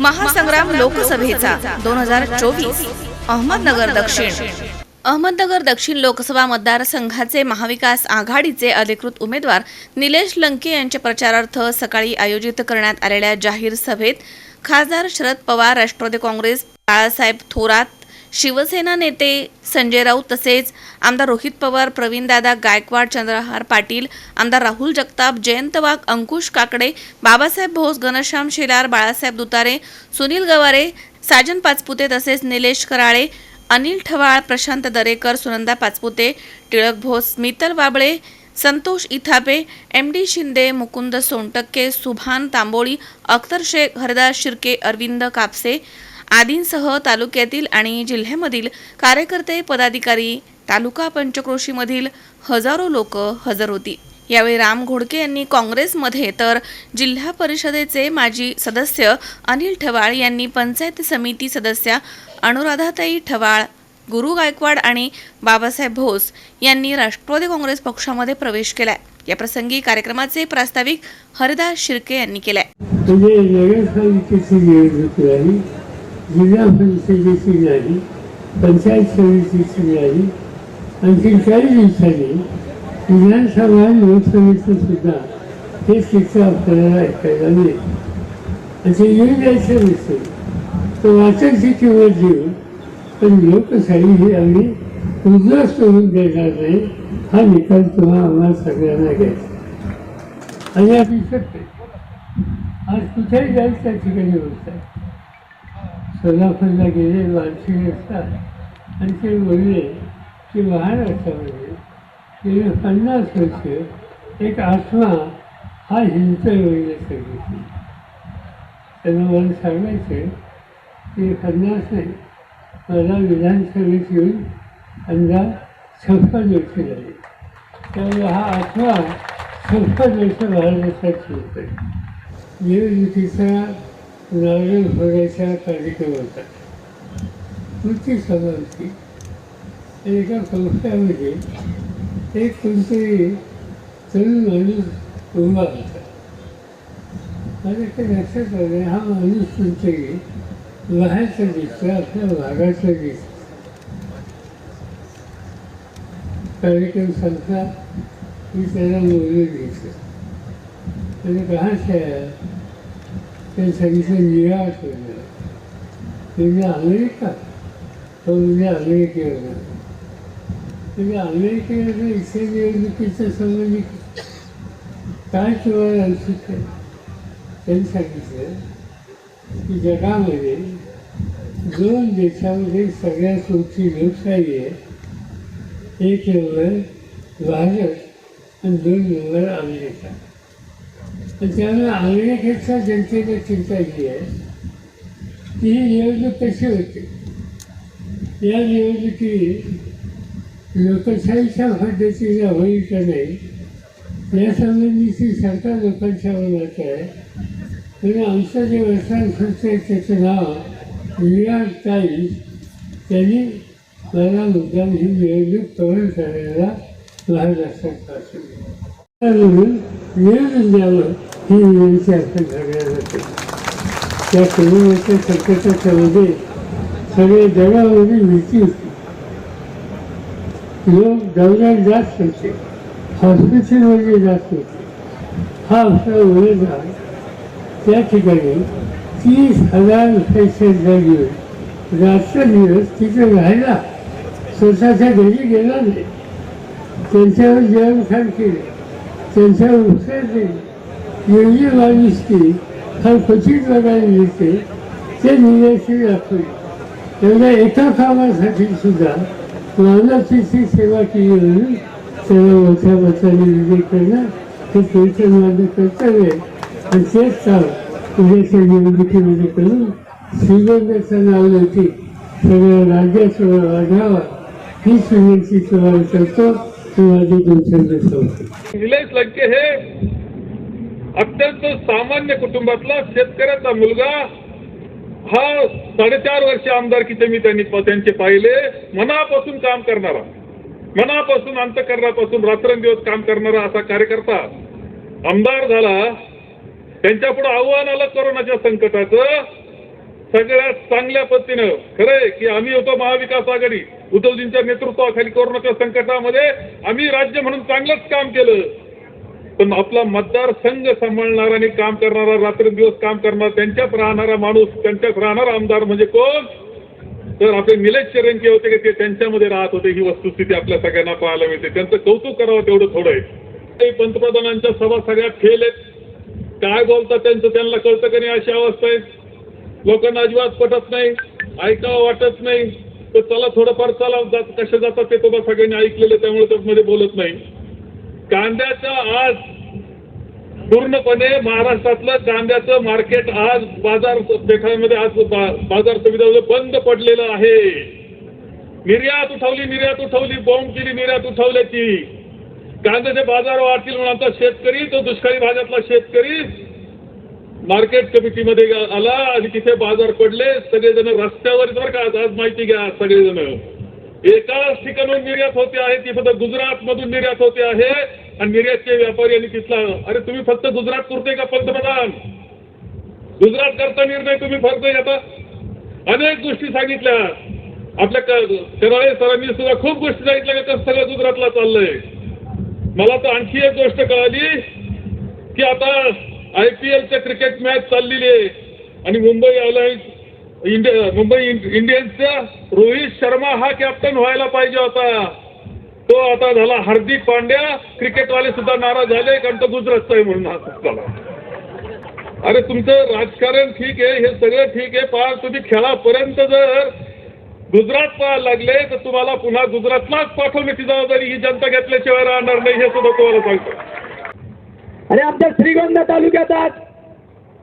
महासंग्राम लोकसभेचा दोन हजार चोवीस. अहमदनगर दक्षिण. अहमदनगर दक्षिण लोकसभा मतदारसंघाचे महाविकास आघाडीचे अधिकृत उमेदवार निलेश लंके यांच्या प्रचारार्थ सकाळी आयोजित करण्यात आलेल्या जाहीर सभेत खासदार शरद पवार राष्ट्रवादी काँग्रेस बाळासाहेब थोरात शिवसेना नेते संजय राऊत तसेच आमदार रोहित पवार प्रवीणदादा गायकवाड चंद्रहार पाटील आमदार राहुल जगताप जयंत वाघ अंकुश काकडे बाबासाहेब भोस घनश्याम शेलार बाळासाहेब दुतारे सुनील गवारे साजन पाचपुते तसेच निलेश कराळे अनिल ठवाळ प्रशांत दरेकर सुनंदा पाचपुते टिळक भोस मितल बाबळे संतोष इथापे एम डी शिंदे मुकुंद सोनटक्के सुभान तांबोळी अख्तर शेख हरदास शिर्के अरविंद कापसे आदींसह तालुक्यातील आणि जिल्ह्यामधील कार्यकर्ते पदाधिकारी तालुका पंचक्रोशीमधील हजारो लोक हजर होती. यावेळी राम घोडके यांनी काँग्रेसमध्ये तर जिल्हा परिषदेचे माजी सदस्य अनिल ठवाळ यांनी पंचायत समिती सदस्या अनुराधाताई ठवाळ गुरु गायकवाड आणि बाबासाहेब भोस यांनी राष्ट्रवादी काँग्रेस पक्षामध्ये प्रवेश केलाय. या प्रसंगी कार्यक्रमाचे प्रास्ताविक हरिदास शिर्के यांनी केलाय. जिल्हा परिषदेची झाली पंचायत समितीची झाली आणखी काही दिवसांनी विधानसभा लोकसभेचं सुद्धा हे चित्र आपल्याला ऐकायला मिळेल आणि ते येऊन जायचं नसेल तर वाचकची किंमत देऊ पण लोकशाही ही आम्ही उद्ध्वस्त होऊन देणार नाही हा निकाल तुम्हा आम्हाला सगळ्यांना घ्यायचा आणि आम्ही शकते आज कुठेही जाईल त्या ठिकाणी बोलतात सोलापूरला गेले वार्षिक असतात आणि ते बोलले की महाराष्ट्रामध्ये गेले पन्नास वर्ष एक आत्मा हा हिंसा वगैरे सांगितली त्यांना मला सांगायचं की पन्नास नाही मला विधानसभेत येऊन अंदाज छप्पन वर्ष झाले त्यामुळे हा आत्मा छप्पन वर्ष महाराष्ट्रात शिरतोय निवडणुकीचा नारळ फोडायचा कार्यक्रम होता कृती सभा होती एका संस्थामध्ये एक कोणतरी तरुण माणूस उभा होता. माझ्या ते लक्षात आलं हा माणूस कोणतरी बाहेरचा दिसतो आपल्या भागाचा दिसतो. कार्यक्रम संपला मी त्याला आणि घेतलं म्हणजे कहाँ से आया ते अमेरिका तो म्हणजे अमेरिकेवर म्हणजे अमेरिकेवर इथे काय तुम्हाला औषध आहे त्यांनी सांगितलं की जगामध्ये दोन देशामध्ये सगळ्यात मोठी लोकशाही आहे एक नंबर भारत आणि दोन नंबर अमेरिका आणि त्यामुळे अमेरिकेच्या जनतेला चिंता जी आहे ती ही निवडणूक कशी होते? या निवडणुकी लोकशाहीच्या पद्धतीने होईल का नाही? यासंबंधीची सरकार लोकांच्या मनात आहे. आणि आमचं जे वर्तमानपत्र आहे त्याचं नाव न्यूयॉर्क टाईम्स त्यांनी मला मुद्दाम ही निवडणूक कव्हर करायला महाराष्ट्रात पाठवली म्हणून निवेदन द्यावं. ही विनंती आपण सगळ्यांना त्या कोरोनाच्या संकटाच्या मध्ये सगळे जगामध्ये भीती होती लोक दौऱ्यात जास्त होते हॉस्पिटलमध्ये जास्त होते हा आपला उमेदवार त्या ठिकाणी तीस हजार पेशंटला घेऊन रात्रदिवस तिथे राहिला स्वतःच्या घरी गेला नाही त्यांच्यावर जेवण खाण केले त्यांच्यावर उपचार केले एवढी माणूस की फार क्वचित बघायला मिळते ते निराशी दाखवली एवढ्या एका कामासाठी सुद्धा मानवतेची सेवा केली म्हणून त्याला मोठ्या मताने विजय करणं हे त्यांचं माझं कर्तव्य आणि तेच काम उद्याच्या निवडणुकीमध्ये करून श्रीगोंद्याचं नाव नव्हती सगळ्या राज्याचं वाढावा ही विनंती तुम्हाला करतो. तुम्हाला दोन शब्द संपतो इंग्लिश लंके हे। अत्यंत सामान्य कुटुंबातला शेतकऱ्याचा मुलगा हा साडेचार वर्ष आमदारकीचे मी त्यांनी त्यांचे पाहिले. मनापासून काम करणारा. मनापासून अंतकरणापासून रात्रंदिवस काम करणारा असा कार्यकर्ता आमदार झाला. त्यांच्या पुढे आव्हान आलं कोरोनाच्या संकटाचं. सगळ्यात चांगल्या पद्धतीनं खरंय की आम्ही होतो महाविकास आघाडी. उद्धवजींच्या नेतृत्वाखाली कोरोनाच्या संकटामध्ये आम्ही राज्य म्हणून चांगलंच काम केलं. पण आपला मतदारसंघ सांभाळणारा आणि काम करणारा रात्रंदिवस काम करणारा त्यांच्यात राहणारा माणूस त्यांच्यात राहणारा आमदार म्हणजे कोण? तर आपले निलेश चरणके होते की ते त्यांच्यामध्ये राहत होते. ही वस्तुस्थिती आपल्या सगळ्यांना पाहायला मिळते. त्यांचं कौतुक करावं तेवढं थोडं आहे. ते पंतप्रधानांच्या सभा सगळ्यात फेल आहेत. काय बोलतात त्यांचं त्यांना कळतं का नाही अशी अवस्था आहे. लोकांना अजिबात पटत नाही. ऐकावं वाटत नाही. तर चला थोडंफार चला. जात कसे जातात ते तुम्हाला सगळ्यांनी ऐकलेलं त्यामुळे त्यामध्ये बोलत नाही. कांद्याचं आज पूर्णपणे महाराष्ट्रातलं कांद्याचं मार्केट आज बाजार पेठांमध्ये आज बाजार सुविधा बंद पडलेलं आहे. निर्यात उठवली निर्यात उठवली बॉम्ब केली निर्यात उठवल्याची कांद्याचे बाजार वाढतील म्हणून आमचा शेतकरी तो दुष्काळी भागातला शेतकरी मार्केट कमिटीमध्ये आला आणि तिथे बाजार पडले. सगळेजण रस्त्यावर बरं का आज- आज माहिती घ्या सगळेजण. एकाच ठिकाणून निर्यात होते आहे ती फक्त गुजरात मधून निर्यात होते आहे. आणि निर्यातचे व्यापारी आणि तिथला अरे तुम्ही फक्त गुजरात पुरते का पंतप्रधान? गुजरात करता निर्णय तुम्ही फक्त आता अनेक गोष्टी सांगितल्या. आपल्या क- कराळे सरांनी सुद्धा खूप गोष्टी सांगितल्या का कसं सगळं गुजरातला चाललंय. मला तर आणखी एक गोष्ट कळाली की आता आय पी एलच्या क्रिकेट मॅच चाललेली आहे. आणि मुंबई अलायन्स इंडिया मुंबई इंड- इंडियन्सचा रोहित शर्मा हा कॅप्टन व्हायला पाहिजे होता. तो आता झाला हार्दिक पांड्या. क्रिकेटवाले सुद्धा नाराज झाले. कारण तो गुजरातचा आहे म्हणून हा झाला अरे तुमचं राजकारण ठीक आहे. हे सगळं ठीक आहे. पहा तुम्ही खेळापर्यंत जर गुजरात पाहायला लागले तर तुम्हाला पुन्हा गुजरातलाच पाठवण्याची जबाबदारी ही जनता घेतल्याशिवाय राहणार नाही. हे सुद्धा तुम्हाला सांगतो. आणि आमच्या श्रीगोंदा तालुक्यात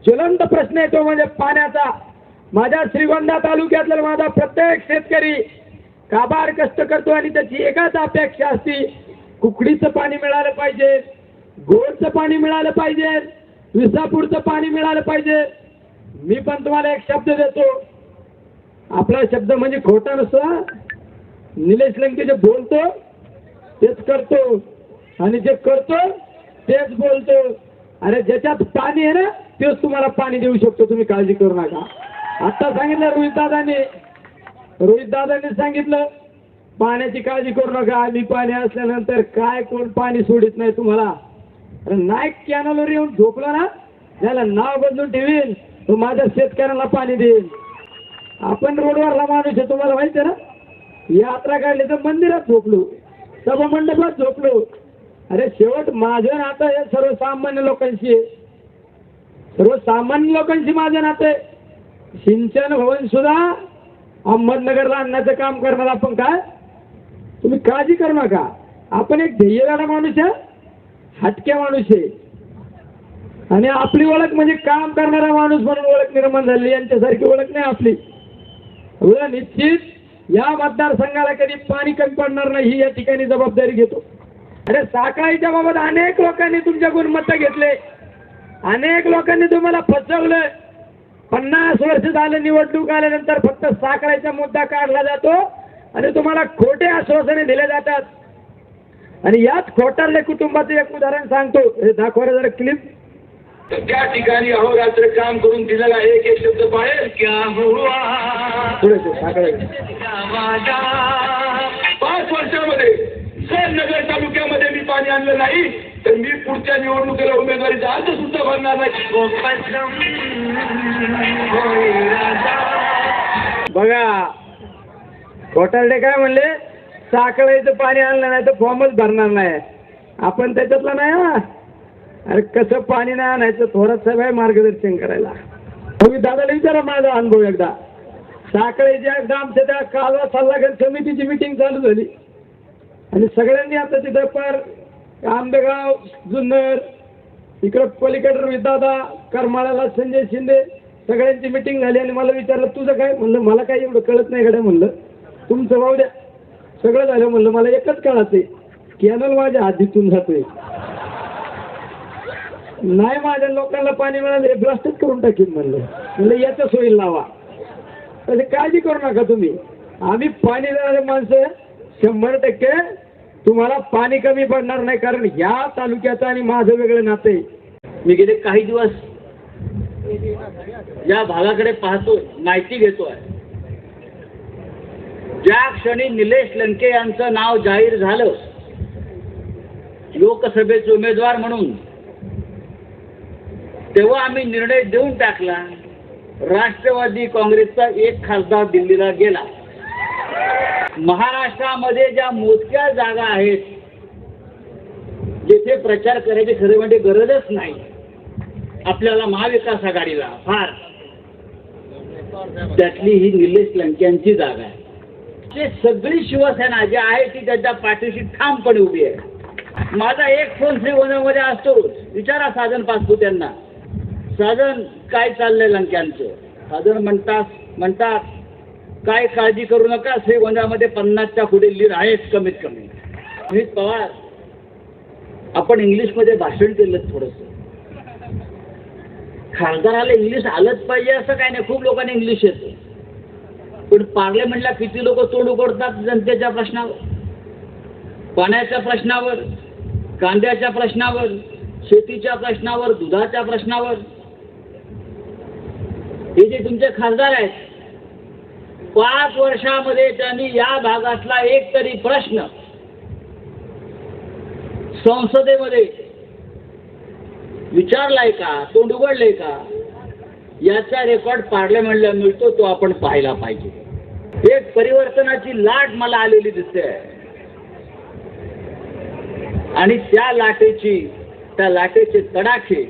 ज्वलंत प्रश्न येतो म्हणजे पाण्याचा. माझ्या श्रीगोंदा तालुक्यातला माझा प्रत्येक शेतकरी काबार कष्ट करतो आणि त्याची एकाच अपेक्षा असते कुकडीचं पाणी मिळालं पाहिजे गोडचं पाणी मिळालं पाहिजे विसापूरचं पाणी मिळालं पाहिजे. मी पण तुम्हाला एक शब्द देतो. आपला शब्द म्हणजे खोटा नसतो निलेश लंके जे बोलतो तेच करतो. आणि जे करतो तेच बोलतो. अरे ज्याच्यात पाणी आहे ना तेच तुम्हाला पाणी देऊ शकतो. तुम्ही काळजी करू नका. आता सांगितलं रोहित दादाने रोहित दादाने सांगितलं पाण्याची काळजी करू नका आम्ही पाणी असल्यानंतर काय कोण पाणी सोडित नाही तुम्हाला. नाईक कॅनलवर येऊन झोपला ना त्याला नाव बदलून ठेवील तो माझ्या शेतकऱ्याला पाणी देईल. आपण रोडवरला माणूस आहे तुम्हाला माहिती आहे ना? यात्रा काढली तर मंदिरात झोपलो सभा मंडपात झोपलो. अरे शेवट माझं नातं हे सर्वसामान्य लोकांशी आहे. सर्वसामान्य लोकांशी माझं नातं आहे. सिंचन भवन सुद्धा अहमदनगरला आणण्याचं काम करणार आपण काय? तुम्ही काळजी करू नका. आपण एक ध्येयवाला माणूस आहे हटक्या माणूस आहे. आणि आपली ओळख म्हणजे काम करणारा माणूस म्हणून ओळख निर्माण झाली यांच्यासारखी ओळख नाही आपली. उद्या निश्चित या मतदारसंघाला कधी पाणी कमी पडणार नाही ही या ठिकाणी जबाबदारी घेतो. अरे साखळीच्या बाबत अनेक लोकांनी तुमच्याकडून मतं घेतले. अनेक लोकांनी तुम्हाला फसवलं. पन्नास वर्ष झालं निवडणूक आल्यानंतर फक्त साखळीचा मुद्दा काढला जातो आणि तुम्हाला खोटे आश्वासने दिले जातात. आणि याच खोटारले कुटुंबाचं एक उदाहरण सांगतो. हे दाखवा रे जरा क्लिप त्या ठिकाणी अहोरात्र काम करून दिलेला एक एक शब्द बाहेर क्या पाच वर्षामध्ये जर नगर तालुक्यामध्ये मी पाणी आणलं नाही. मी पुढच्या निवडणुकीला उमेदवारीचा अर्ज सुद्धा भरणार नाही. बघा खोटारडे काय म्हणले? साखळीचं पाणी आणलं नाही तर फॉर्मच भरणार नाही. आपण त्याच्यातला नाही हा? अरे कसं पाणी नाही आणायचं? थोडं सगळं मार्गदर्शन करायला. तुम्ही दादाला विचारा माझा अनुभव एकदा. साखळीच्या आमच्या त्या कालवा सल्लागार समितीची मिटिंग चालू झाली. आणि सगळ्यांनी आता तिथं पर आंबेगाव जुन्नर इकडं पलीकडे दादा करमाळ्याला संजय शिंदे सगळ्यांची मिटिंग झाली आणि मला विचारलं तुझं काय? म्हणलं मला काही एवढं कळत नाही गड्या म्हणलं. तुमचं भाऊ द्या. सगळं झालं म्हणलं मला एकच कळायचंय कॅनल माझ्या हातीतून जातोय. नाही माझ्या लोकांना पाणी मिळालं हे ब्लास्टच करून टाकीन म्हणलं. म्हणलं याच्या सोयील लावा. तसे काळजी करू नका तुम्ही. आम्ही पाणी देणारे माणसं शंभर टक्के तुम्हाला पाणी कमी पडणार नाही कारण या तालुक्याचं आणि माझं वेगळं नाते मी गेले काही दिवस या भागाकडे पाहतोय माहिती घेतोय ज्या क्षणी निलेश लंके यांचं नाव जाहीर झालं लोकसभेचे उमेदवार म्हणून तेव्हा आम्ही निर्णय देऊन टाकला राष्ट्रवादी काँग्रेसचा एक खासदार दिल्लीला गेला. महाराष्ट्रामध्ये ज्या मोजक्या जागा आहेत जिथे प्रचार करायची खरं म्हणजे गरजच नाही. आपल्याला महाविकास आघाडीला फार. त्यातली ही निलेश लंक्यांची जागा आहे. ते सगळी शिवसेना जी आहे ती त्याच्या पाठीशी ठामपणे उभी आहे. माझा एक फोन श्रीगोंद्यामध्ये असतो. विचारा साधन पासपू त्यांना साधन काय चाललंय लंक्यांचं साधन म्हणतात म्हणतात काय काळजी करू नका श्रीगोंद्यामध्ये पन्नासच्या पुढे लीड आहेच कमीत कमी अमित पवार आपण इंग्लिशमध्ये भाषण केलं थोडंसं. खासदाराला इंग्लिश आलंच पाहिजे असं काय नाही. खूप लोकांना इंग्लिश येतं. पण पार्लमेंटला किती लोक तोंड उघडतात जनतेच्या प्रश्नावर? पाण्याच्या प्रश्नावर? कांद्याच्या प्रश्नावर? शेतीच्या प्रश्नावर? दुधाच्या प्रश्नावर? हे जे तुमचे खासदार आहेत पाच वर्षामध्ये त्यांनी या भागातला एक तरी प्रश्न संसदेमध्ये विचारलाय का? तोंड उघडलंय का? याचा रेकॉर्ड पार्लमेंटला मिळतो तो आपण पाहायला पाहिजे. एक परिवर्तनाची लाट मला आलेली दिसते. आणि त्या लाटेची त्या लाटेचे तडाखे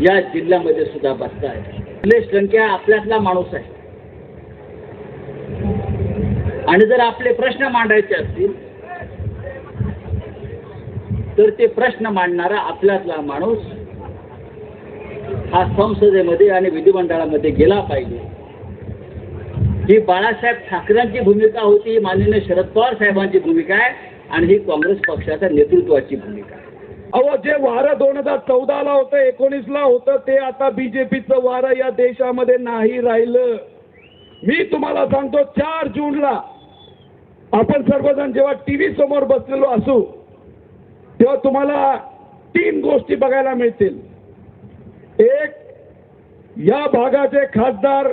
या जिल्ह्यामध्ये सुद्धा बसताय निलेश लंक्या आपल्यातला माणूस आहे. आणि जर आपले प्रश्न मांडायचे असतील तर ते प्रश्न मांडणारा आपल्यातला माणूस हा संसदेमध्ये आणि विधिमंडळामध्ये गेला पाहिजे. ही बाळासाहेब ठाकरेंची भूमिका होती ही माननीय शरद पवार साहेबांची भूमिका आहे आणि ही काँग्रेस पक्षाच्या नेतृत्वाची भूमिका आहे. अहो जे वारं दोन हजार चौदाला होतं एकोणीसला होतं ते आता बीजेपीचं वारं या देशामध्ये नाही राहिलं. मी तुम्हाला सांगतो चार जूनला आपण सर्वजण जेव्हा टीव्ही समोर बसलेलो असू तेव्हा तुम्हाला तीन गोष्टी बघायला मिळतील. एक या भागाचे खासदार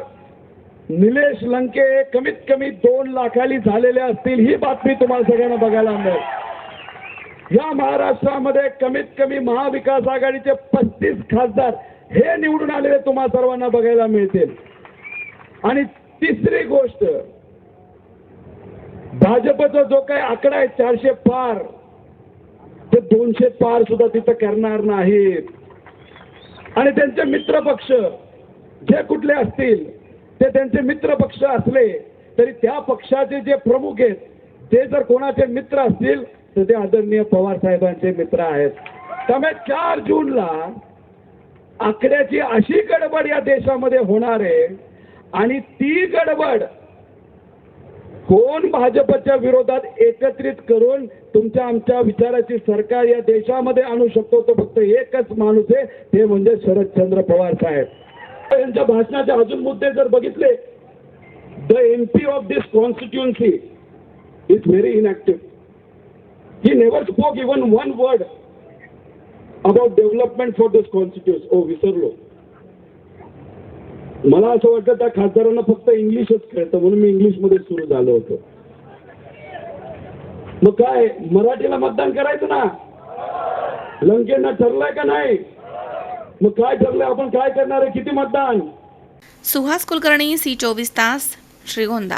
निलेश लंके कमीत कमी दोन लाखाली झालेले असतील ही बातमी तुम्हाला सगळ्यांना बघायला मिळेल. या महाराष्ट्रामध्ये कमीत कमी महाविकास आघाडीचे पस्तीस खासदार हे निवडून आलेले तुम्हाला सर्वांना बघायला मिळतील. आणि तिसरी गोष्ट भाजपचा जो काही आकडा आहे चारशे पार ते दोनशे पार सुद्धा तिथं करणार नाहीत. आणि त्यांचे मित्र पक्ष जे कुठले असतील ते त्यांचे मित्र पक्ष असले तरी त्या पक्षाचे जे प्रमुख आहेत ते जर कोणाचे मित्र असतील तर ते आदरणीय पवार साहेबांचे मित्र आहेत. त्यामुळे चार जूनला आकड्याची अशी गडबड या देशामध्ये होणार आहे आणि ती गडबड कोण भाजपच्या विरोधात एकत्रित करून तुमच्या आमच्या विचाराची सरकार या देशामध्ये आणू शकतो तो फक्त एकच माणूस आहे ते म्हणजे शरदचंद्र पवार साहेब. यांच्या भाषणाचे अजून मुद्दे जर बघितले the M P of this constituency is very inactive he never spoke even one word about development for दिस कॉन्स्टिट्युन्स ओ विसरलो. मला असं वाटतं त्या खासदारांना फक्त इंग्लिशच कळतं म्हणून मी इंग्लिशमध्ये सुरू झालो होतो. मग काय मराठीला मतदान करायचं ना? लंकेंना ठरलंय का नाही? मग काय ठरलंय आपण काय करणार आहे? किती मतदान? सुहास कुलकर्णी सी चोवीस तास श्रीगोंदा.